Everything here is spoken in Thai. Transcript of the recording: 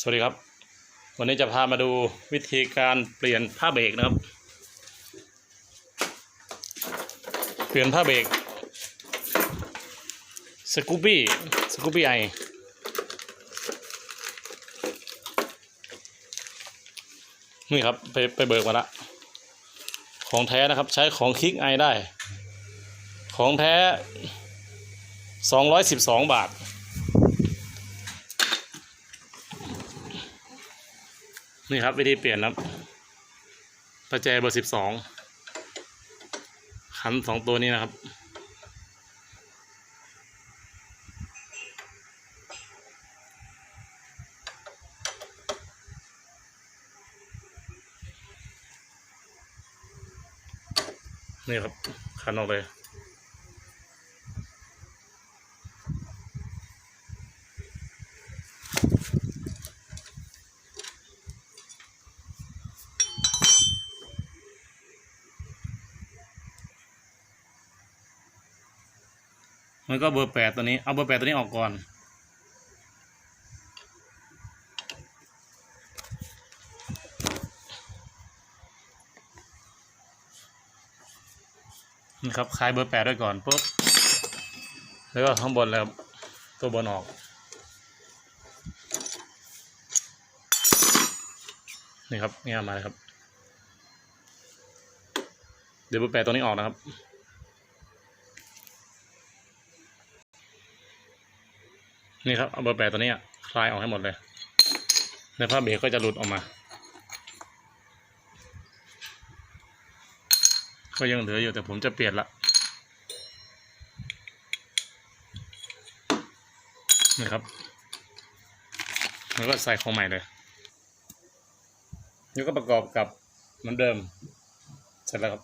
สวัสดีครับ วันนี้จะพามาดูวิธีการเปลี่ยนผ้าเบรกนะครับ เปลี่ยนผ้าเบรกสกูปี้สกูปี้ไอนี่ครับไปไปเบิกมาละของแท้นะครับใช้ของคลิกไอได้ ของแท้สองร้อยสิบสองบาท นี่ครับวิธีเปลี่ยนครับประแจเบอร์สิบสองขันสองตัวนี้นะครับ นี่ครับขันออกเลย มันก็เบอร์แปดตัวนี้ เอาเบอร์แปดตัวนี้ออกก่อนนี่ครับคลายเบอร์แปดด้วยก่อนปุ๊บ แล้วก็ข้างบนแล้วครับตัวบนออก นี่ครับ นี่มาเลยครับ เดี๋ยวเบอร์แปดตัวนี้ออกนะครับ นี่ครับเอาเบอร์แปดตัวนี้คลายออกให้หมดเลยแล้วผ้าเบรกก็จะหลุดออกมา ก็ยังเหลืออยู่แต่ผมจะเปลี่ยนละนี่ครับแล้วก็ใส่ของใหม่เลยนี่ก็ประกอบกับเหมือนเดิม เสร็จแล้วครับ